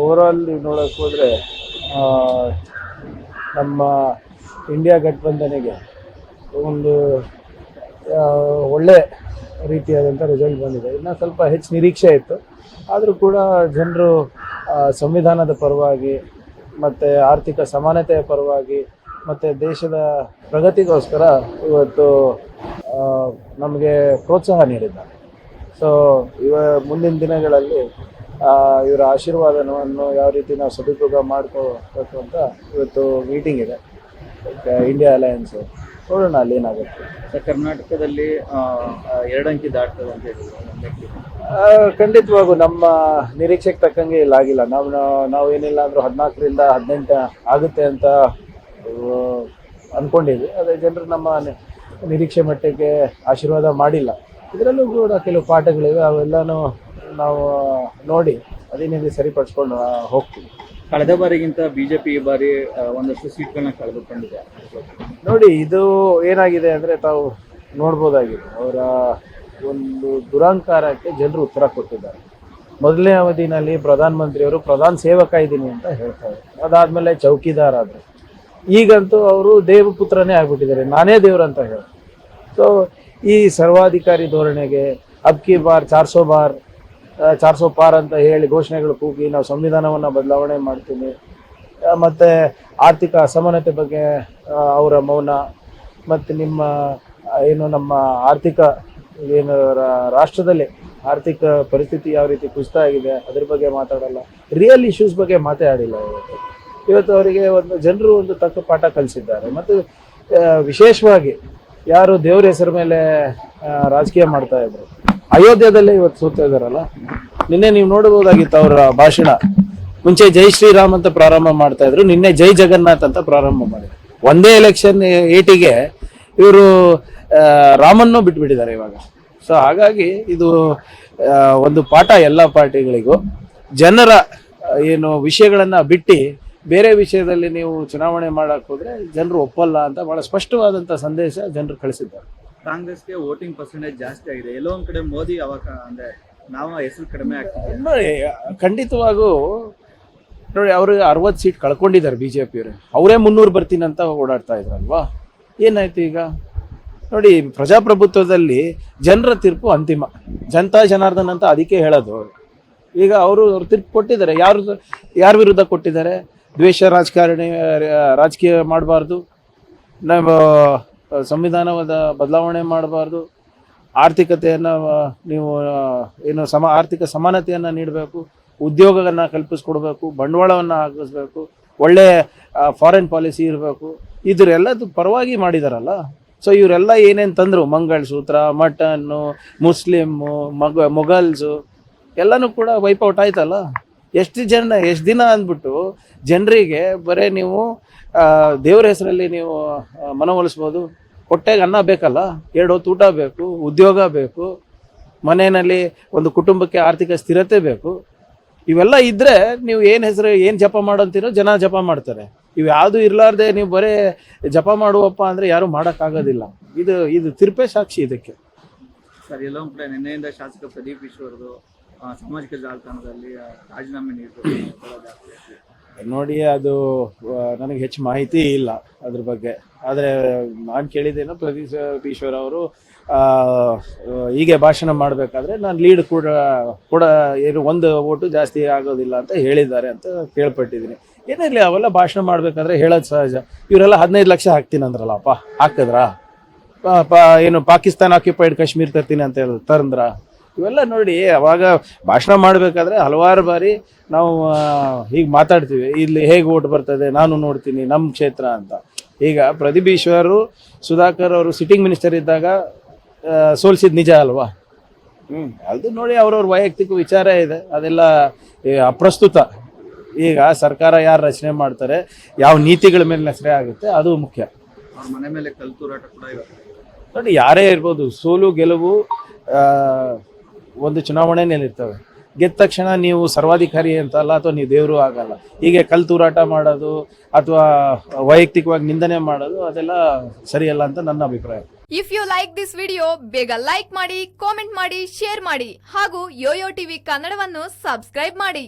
Overall ನೀವು ನೋಡಕ್ ಹೋದ್ರೆ ನಮ್ಮ ಇಂಡಿಯಾ ಗಠಬಂಧನಿಗೆ ಒಂದು ಒಳ್ಳೆ ರೀತಿಯಾದಂಥ ರಿಸಲ್ಟ್ ಬಂದಿದೆ. ಇನ್ನು ಸ್ವಲ್ಪ ಹೆಚ್ಚು ನಿರೀಕ್ಷೆ ಇತ್ತು. ಆದರೂ ಕೂಡ ಜನರು ಸಂವಿಧಾನದ ಪರವಾಗಿ ಮತ್ತು ಆರ್ಥಿಕ ಸಮಾನತೆಯ ಪರವಾಗಿ ಮತ್ತು ದೇಶದ ಪ್ರಗತಿಗೋಸ್ಕರ ಇವತ್ತು ನಮಗೆ ಪ್ರೋತ್ಸಾಹ ನೀಡಿದ್ದಾರೆ. ಸೊ ಇವ ಮುಂದಿನ ದಿನಗಳಲ್ಲಿ ಇವರ ಆಶೀರ್ವಾದವನ್ನು ಯಾವ ರೀತಿ ನಾವು ಸದುಪಯೋಗ ಮಾಡ್ಕೋಬೇಕು ಅಂತ ಇವತ್ತು ಮೀಟಿಂಗ್ ಇದೆ. ಇಂಡಿಯಾ ಅಲಯನ್ಸ್ ನೋಡೋಣ ಅಲ್ಲಿ ಏನಾಗುತ್ತೆ. ಸರ್, ಕರ್ನಾಟಕದಲ್ಲಿ ಆ, ಆ, ಎರಡು ಅಂಕಿ ದಾಟ್ತದೆ ಅಂತ ಹೇಳಿದ್ರು. ಖಂಡಿತವಾಗೂ ನಮ್ಮ ನಿರೀಕ್ಷೆಗೆ ತಕ್ಕಂಗೆ ಇಲ್ಲ ಆಗಿಲ್ಲ. ನಾವು ನಾವು ಏನಿಲ್ಲ ಅಂದ್ರೂ ಹದಿನಾಲ್ಕರಿಂದ ಹದಿನೆಂಟು ಆಗುತ್ತೆ ಅಂತ ಅಂದ್ಕೊಂಡಿದ್ವಿ ಅದೇ ಜನರು ನಮ್ಮ ನಿರೀಕ್ಷೆ ಮಟ್ಟಕ್ಕೆ ಆಶೀರ್ವಾದ ಮಾಡಿಲ್ಲ. ಇದರಲ್ಲೂ ಕೂಡ ಕೆಲವು ಪಾಠಗಳಿವೆ. ಅವೆಲ್ಲನೂ ನಾವು ನೋಡಿ ಅದೇನಿದೆ ಸರಿಪಡಿಸ್ಕೊಂಡು ಆ, ಹೋಗ್ತೀವಿ. ಕಳೆದ ಬಾರಿಗಿಂತ ಬಿಜೆಪಿ ಈ ಬಾರಿ ಆ, ಒಂದಷ್ಟು ಸೀಟ್ಗಳನ್ನ ಕಳೆದುಕೊಂಡಿದೆ. ನೋಡಿ ಇದು ಏನಾಗಿದೆ ಅಂದರೆ ತಾವು ನೋಡ್ಬೋದಾಗಿದೆ. ಅವರ ಒಂದು ದುರಂಕಾರಕ್ಕೆ ಜನರು ಉತ್ತರ ಕೊಟ್ಟಿದ್ದಾರೆ. ಮೊದಲನೇ ಅವಧಿನಲ್ಲಿ ಪ್ರಧಾನಮಂತ್ರಿಯವರು ಪ್ರಧಾನ ಸೇವಕ ಇದ್ದೀನಿ ಅಂತ ಹೇಳ್ತಾರೆ. ಅದಾದಮೇಲೆ ಚೌಕಿದಾರ್ ಆದ್ರು. ಈಗಂತೂ ಅವರು ದೇವಪುತ್ರನೇ ಆಗಿಬಿಟ್ಟಿದ್ದಾರೆ. ನಾನೇ ದೇವ್ರು ಅಂತ ಹೇಳ್ತಾರೆ. ಸೊ ಈ ಸರ್ವಾಧಿಕಾರಿ ಧೋರಣೆಗೆ ಅಬ್ಕಿ ಬಾರ್ ಚಾರ್ಸೋ ಬಾರ್ ಚಾರ್ ಸೋ ಪಾರ್ ಅಂತ ಹೇಳಿ ಘೋಷಣೆಗಳು ಕೂಗಿ ನಾವು ಸಂವಿಧಾನವನ್ನು ಬದಲಾವಣೆ ಮತ್ತು ಮತ್ತೆ ಆರ್ಥಿಕ ಅಸಮಾನತೆ ಬಗ್ಗೆ ಅವರ ಮೌನ, ಮತ್ತು ನಿಮ್ಮ ಏನು ನಮ್ಮ ಆರ್ಥಿಕ, ಏನು ರಾಷ್ಟ್ರದಲ್ಲಿ ಆರ್ಥಿಕ ಪರಿಸ್ಥಿತಿ ಯಾವ ರೀತಿ ಕುಸಿತ ಆಗಿದೆ ಅದ್ರ ಬಗ್ಗೆ ಮಾತಾಡಲ್ಲ. ರಿಯಲ್ ಇಶ್ಯೂಸ್ ಬಗ್ಗೆ ಮಾತಾಡಿಲ್ಲ ಇವತ್ತು. ಇವತ್ತು ಅವರಿಗೆ ಒಂದು ಜನರು ಒಂದು ತಕ್ಕ ಪಾಠ ಕಲಿಸಿದ್ದಾರೆ. ಮತ್ತು ವಿಶೇಷವಾಗಿ ಯಾರು ದೇವ್ರ ಹೆಸರ ಮೇಲೆ ರಾಜಕೀಯ ಮಾಡ್ತಾ ಇದ್ರು. ಅಯೋಧ್ಯದಲ್ಲೇ ಇವತ್ತು ಸೋತಾ ಇದಾರಲ್ಲ? ನಿನ್ನೆ ನೀವು ನೋಡಬಹುದಾಗಿತ್ತು ಅವರ ಭಾಷಣ. ಮುಂಚೆ ಜೈ ಶ್ರೀರಾಮ್ ಅಂತ ಪ್ರಾರಂಭ ಮಾಡ್ತಾ ಇದ್ರು, ನಿನ್ನೆ ಜೈ ಜಗನ್ನಾಥ್ ಅಂತ ಪ್ರಾರಂಭ ಮಾಡಿದ್ರು. ಒಂದೇ ಎಲೆಕ್ಷನ್ ಏಟಿಗೆ ಇವರು ರಾಮನ್ನು ಬಿಟ್ಬಿಟ್ಟಿದ್ದಾರೆ ಇವಾಗ. ಸೊ ಹಾಗಾಗಿ ಇದು ಒಂದು ಪಾಠ ಎಲ್ಲ ಪಾರ್ಟಿಗಳಿಗೂ ಜನರ ಏನು ವಿಷಯಗಳನ್ನು ಬಿಟ್ಟು ಬೇರೆ ವಿಷಯದಲ್ಲಿ ನೀವು ಚುನಾವಣೆ ಮಾಡಕ್ ಹೋದ್ರೆ ಜನರು ಒಪ್ಪಲ್ಲ ಅಂತ ಬಹಳ ಸ್ಪಷ್ಟವಾದಂತ ಸಂದೇಶ ಜನರು ಕಳಿಸಿದ್ದಾರೆ. ಕಾಂಗ್ರೆಸ್ಗೆ ವೋಟಿಂಗ್ ಪರ್ಸೆಂಟೇಜ್ ಜಾಸ್ತಿ ಆಗಿದೆ. ಎಲ್ಲೋ ಒಂದ್ ಕಡೆ ಮೋದಿ ಅವಾಗ ಅಂದ್ರೆ ನಾವು ಹೆಸರು ಕಡಿಮೆ ಆಗ್ತದೆ. ನೋಡಿ ಖಂಡಿತವಾಗೂ ನೋಡಿ, ಅವರು ಅರವತ್ತು ಸೀಟ್ ಕಳ್ಕೊಂಡಿದ್ದಾರೆ ಬಿ ಜೆ ಪಿಯವರು ಅವರೇ ಮುನ್ನೂರು ಬರ್ತೀನಿ ಅಂತ ಓಡಾಡ್ತಾ ಇದ್ರಲ್ವಾ? ಏನಾಯ್ತು ಈಗ? ನೋಡಿ, ಪ್ರಜಾಪ್ರಭುತ್ವದಲ್ಲಿ ಜನರ ತೀರ್ಪು ಅಂತಿಮ. ಜನತಾ ಜನಾರ್ದನ್ ಅಂತ ಅದಕ್ಕೆ ಹೇಳೋದು ಈಗ ಅವರು, ಅವ್ರು ತೀರ್ಪು ಕೊಟ್ಟಿದ್ದಾರೆ. ಯಾರು, ಯಾರ ವಿರುದ್ಧ ಕೊಟ್ಟಿದ್ದಾರೆ? ದ್ವೇಷ ರಾಜಕಾರಣಿ, ರಾಜಕೀಯ ಮಾಡಬಾರ್ದು. ನಾವು ಆ, ಸಂವಿಧಾನದ ಬದಲಾವಣೆ ಮಾಡಬಾರ್ದು. ಆರ್ಥಿಕತೆಯನ್ನು ನೀವು ಏನು ಸಮ ಆರ್ಥಿಕ ಸಮಾನತೆಯನ್ನು ನೀಡಬೇಕು. ಉದ್ಯೋಗವನ್ನು ಕಲ್ಪಿಸ್ಕೊಡ್ಬೇಕು. ಬಂಡವಾಳವನ್ನು ಹಾಕಿಸ್ಬೇಕು. ಒಳ್ಳೆ ಫಾರಿನ್ ಪಾಲಿಸಿ ಇರಬೇಕು. ಇದರೆಲ್ಲದ ಪರವಾಗಿ ಮಾಡಿದಾರಲ್ಲ. ಸೊ ಇವರೆಲ್ಲ ಏನೇನು ತಂದರು? ಮಂಗಳಸೂತ್ರ ಮಟನ್ನು ಮುಸ್ಲಿಮ್ಮು ಮಗ ಮೊಘಲ್ಸು ಎಲ್ಲನೂ ಕೂಡ ವೈಪೌಟ್ ಆಯ್ತಲ್ಲ. ಎಷ್ಟು ಜನ, ಎಷ್ಟು ದಿನ ಅಂದ್ಬಿಟ್ಟು ಜನರಿಗೆ ಬರೀ ನೀವು ದೇವರ ಹೆಸರಲ್ಲಿ ನೀವು ಮನವೊಲಿಸ್ಬೋದು ಹೊಟ್ಟೆಗೆ ಅನ್ನ ಬೇಕಲ್ಲ, ಎರಡು ಹೊತ್ತು ಊಟ ಬೇಕು, ಉದ್ಯೋಗ ಬೇಕು, ಮನೆಯಲ್ಲಿ ಒಂದು ಕುಟುಂಬಕ್ಕೆ ಆರ್ಥಿಕ ಸ್ಥಿರತೆ ಬೇಕು. ಇವೆಲ್ಲ ಇದ್ದರೆ ನೀವು ಏನು ಹೆಸರು, ಏನು ಜಪ ಮಾಡೋಂತೀರೋ ಜನ ಜಪ ಮಾಡ್ತಾರೆ. ಇವು ಯಾವುದು ಇರಲಾರ್ದೆ ನೀವು ಬರೀ ಜಪ ಮಾಡುವಪ್ಪ ಅಂದರೆ ಯಾರು ಮಾಡೋಕ್ಕಾಗೋದಿಲ್ಲ. ಇದು ಇದು ತಿರುಪೆ ಸಾಕ್ಷಿ ಇದಕ್ಕೆ. ಸರ್, ಎಲ್ಲೋ ಒಂದ್ ಕಡೆ ನಿನ್ನೆಯಿಂದ ಶಾಸಕ ಪ್ರದೀಪ್ ಈಶ್ವರ್ದು ಸಾಮಾಜಿಕ ಜಾಲತಾಣದಲ್ಲಿ ರಾಜೀನಾಮೆ ನೀಡಬೇಕು ನೋಡಿ, ಅದು ನನಗೆ ಹೆಚ್ಚು ಮಾಹಿತಿ ಇಲ್ಲ ಅದ್ರ ಬಗ್ಗೆ. ಆದರೆ, ನಾನು ಕೇಳಿದ್ದೇನು ಪ್ರದೀಪ್ ಈಶ್ವರ್ ಅವರು ಹೀಗೆ ಭಾಷಣ ಮಾಡಬೇಕಾದ್ರೆ ನಾನು ಲೀಡ್ ಕೂಡ ಕೂಡ ಏನು ಒಂದು ಓಟು ಜಾಸ್ತಿ ಆಗೋದಿಲ್ಲ ಅಂತ ಹೇಳಿದ್ದಾರೆ ಅಂತ ಕೇಳ್ಪಟ್ಟಿದ್ದೀನಿ. ಏನಿರಲಿ ಅವೆಲ್ಲ ಭಾಷಣ ಮಾಡಬೇಕಾದ್ರೆ ಹೇಳೋದು ಸಹಜ. ಇವರೆಲ್ಲ ಹದಿನೈದು ಲಕ್ಷ ಹಾಕ್ತೀನಿ ಅಂದ್ರಲ್ಲಪ್ಪ, ಹಾಕಿದ್ರಾ? ಏನು ಪಾಕಿಸ್ತಾನ ಆಕ್ಯುಪೈಡ್ ಕಾಶ್ಮೀರ್ ತರ್ತೀನಿ ಅಂತ ಹೇಳಿ ತಂದ್ರ ಇವೆಲ್ಲ ನೋಡಿ ಅವಾಗ ಭಾಷಣ ಮಾಡಬೇಕಾದ್ರೆ ಹಲವಾರು ಬಾರಿ ನಾವು ಹೀಗೆ ಮಾತಾಡ್ತೀವಿ. ಇಲ್ಲಿ ಹೇಗೆ ಓಟ್ ಬರ್ತದೆ ನಾನು ನೋಡ್ತೀನಿ ನಮ್ಮ ಕ್ಷೇತ್ರ ಅಂತ. ಈಗ ಪ್ರದೀಪ್ ಈಶ್ವರು ಸುಧಾಕರ್ ಅವರು ಸಿಟ್ಟಿಂಗ್ ಮಿನಿಸ್ಟರ್ ಇದ್ದಾಗ ಸೋಲ್ಸಿದ ನಿಜ ಅಲ್ವಾ? ಹ್ಞೂ ಅದು ನೋಡಿ ಅವ್ರವ್ರ ವೈಯಕ್ತಿಕ ವಿಚಾರ ಇದೆ. ಅದೆಲ್ಲ ಅಪ್ರಸ್ತುತ. ಈಗ ಸರ್ಕಾರ ಯಾರು ರಚನೆ ಮಾಡ್ತಾರೆ ಯಾವ ನೀತಿಗಳ ಮೇಲೆ ರಚನೆ ಆಗುತ್ತೆ ಅದು ಮುಖ್ಯ. ಅವ್ರ ಮನೆ ಮೇಲೆ ನೋಡಿ ಯಾರೇ ಇರ್ಬೋದು ಸೋಲು ಗೆಲುವು ಆ, ಚುನಾವಣೆ ನಿಲ್ಲಿರ್ತವೆ ಗೆದ್ದ ತಕ್ಷಣ ನೀವು ಸರ್ವಾಧಿಕಾರಿ ಅಂತಲ್ಲ ಅಥವಾ ನೀವು ದೇವರು ಆಗಲ್ಲ. ಹೀಗೆ ಕಲ್ ತೂರಾಟ ಮಾಡೋದು ಅಥವಾ ವೈಯಕ್ತಿಕವಾಗಿ ನಿಂದನೆ ಮಾಡೋದು ಅದೆಲ್ಲ ಸರಿಯಲ್ಲ ಅಂತ ನನ್ನ ಅಭಿಪ್ರಾಯ. If you like this video ಬೇಗ ಲೈಕ್ ಮಾಡಿ ಕಾಮೆಂಟ್ ಮಾಡಿ ಶೇರ್ ಮಾಡಿ ಹಾಗೂ ಯೋಯೋ ಟಿವಿ ಕನ್ನಡವನ್ನು ಸಬ್ಸ್ಕ್ರೈಬ್ ಮಾಡಿ.